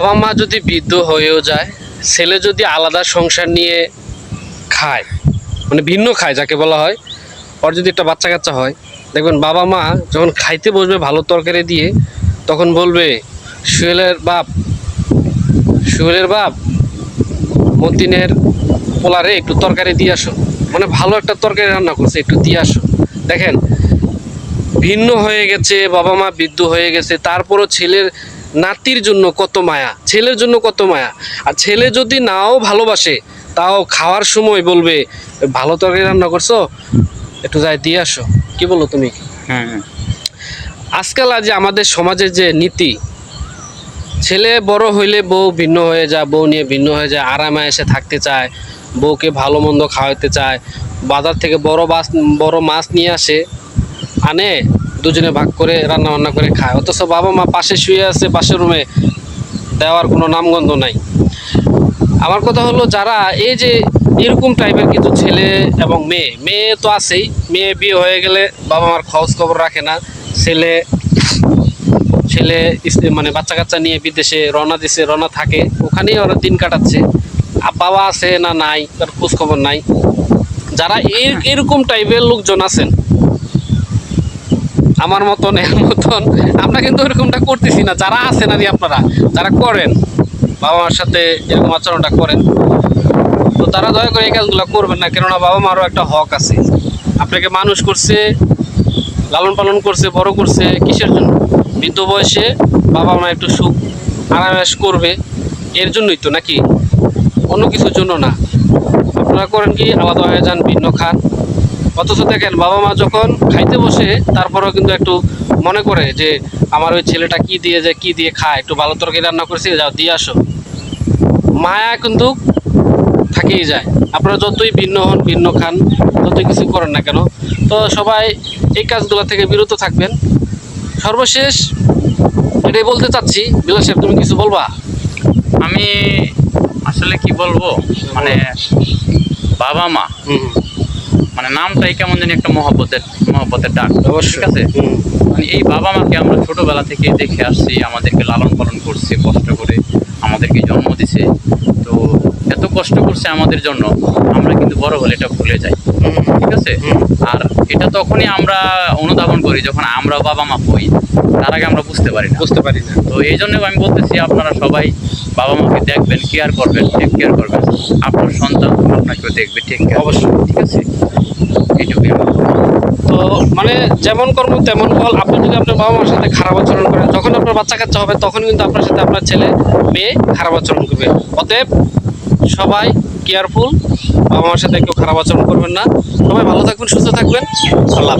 বাবা মা যদি বৃদ্ধ হয়েও যায়, ছেলে যদি আলাদা সংসার নিয়ে খায় মানে ভিন্ন খায় যাকে বলা হয়, ওর যদি একটা বাচ্চা কাচ্চা হয়, দেখবেন বাবা মা যখন খাইতে বসবে ভালো তরকারি দিয়ে, তখন বলবে সুয়েলের বাপ সুয়েলের বাপ, মতিনের পোলারে একটু তরকারি দিয়ে আসো। মানে ভালো একটা তরকারি রান্না করছে, একটু দিয়ে আসো। দেখেন, ভিন্ন হয়ে গেছে, বাবা মা বৃদ্ধ হয়ে গেছে, তারপরও ছেলের নাতির জন্য কত মায়া ছেলের জন্য কত মায়া। আর ছেলে যদি নাও ভালোবাসে তাও খাওয়ার সময় বলবে ভালো তরকারি রান্না করছ? একটু যাই দিয়ে আসো। কি বলো তুমি? হ্যাঁ হ্যাঁ। আজকাল আজ আমাদের সমাজের যে নীতি ছেলে বড় হইলে বউ ভিন্ন হয়ে যায় বউ নিয়ে ভিন্ন হয়ে যায় আরামে এসে থাকতে চায় বউকে ভালো মন্দ খাওয়াতে চায় বাজার থেকে বড় মাছ বড় মাছ নিয়ে আসে আনে দুজনে ভাগ করে রান্না বান্না করে খায়। অথচ বাবা মা পাশে শুয়ে আছে, পাশের রুমে দেওয়ার কোনো নামগন্ধ নাই। আমার কথা হলো, যারা এই যে এরকম টাইপের কিছু ছেলে এবং মেয়ে মেয়ে তো আছেই, মেয়ে বিয়ে হয়ে গেলে বাবা মার খোঁজ খবর রাখে না। ছেলে ছেলে মানে বাচ্চা কাচ্চা নিয়ে বিদেশে রওনা দিছে, রওনা থাকে, ওখানেই ওরা দিন কাটাচ্ছে। আর বাবা আছে না নাই, তার খোঁজ খবর নাই। যারা এর- এরকম টাইপের লোকজন আছেন আমার মতন, এর মতন, আমরা কিন্তু এরকমটা করতেছি না। যারা আছেন আর আপনারা, যারা করেন বাবা মার সাথে এরকম আচরণটা করেন, তো তারা দয়া করে এই কাজগুলো করবেন না, কেননা বাবা মারও একটা হক আছে। আপনাকে মানুষ করছে, লালন পালন করছে, বড় করছে, কিসের জন্য? বৃদ্ধ বয়সে বাবা মা একটু সুখ আরামেশ করবে, এর জন্যই তো নাকি? অন্য কিছুর জন্য না। আপনারা করেন কি? আলাদা হয়ে যান, ভিন্ন খান। অথচ দেখেন বাবা মা যখন খাইতে বসে তারপরেও কিন্তু একটু মনে করে যে আমার ওই ছেলেটা কি দিয়ে যে কি দিয়ে খায়? একটু ভালো তরকারি রান্না করেছি যাও দিয়ে আসো। মায়া কিন্তু থাকেই যায়। আপনারা যতই ভিন্ন হন ভিন্ন খান যতই কিছু করেন না কেন তো সবাই এই কাজগুলো থেকে বিরত থাকবেন। সর্বশেষ এটাই বলতে চাচ্ছি বিলাস সাহেব তুমি কিছু বলবা? আমি আসলে কি বলব? মানে বাবা মা হুম মানে নামটাই কেমন জানি একটা মহব্বতের মহব্বতের ডাক। ঠিক আছে? মানে এই বাবা মাকে আমরা ছোটবেলা থেকে দেখে আসছি আমাদেরকে লালন পালন করছে কষ্ট করে আমাদেরকে জন্ম দিছে। তো এত কষ্ট করছে আমাদের জন্য আমরা কিন্তু বড় হলে এটা ভুলে যাই। ঠিক আছে? আর এটা তখনই আমরা অনুধাবন করি যখন আমরা বাবা মা হই তার আগে আমরা বুঝতে পারি না। বুঝতে পারি না। তো এই জন্য আমি বলতেছি আপনারা সবাই বাবা মাকে দেখবেন কেয়ার করবেন টেক কেয়ার করবেন। আপনার সন্তান আপনাকেও দেখবে টেক কেয়ার অবশ্যই। ঠিক আছে এইটুকুই আমার বলার। তো মানে যেমন কর্ম তেমন ফল। আপনি যদি আপনার বাবা মার সাথে খারাপ আচরণ করেন, যখন আপনার বাচ্চা কাচ্চা হবে, তখন কিন্তু আপনার সাথে আপনার ছেলে, মেয়ে খারাপ আচরণ করবে। অতএব সবাই কেয়ারফুল বাবা মার সাথে কেউ খারাপ আচরণ করবেন না। সবাই ভালো থাকবেন, সুস্থ থাকবেন। আল্লাহ।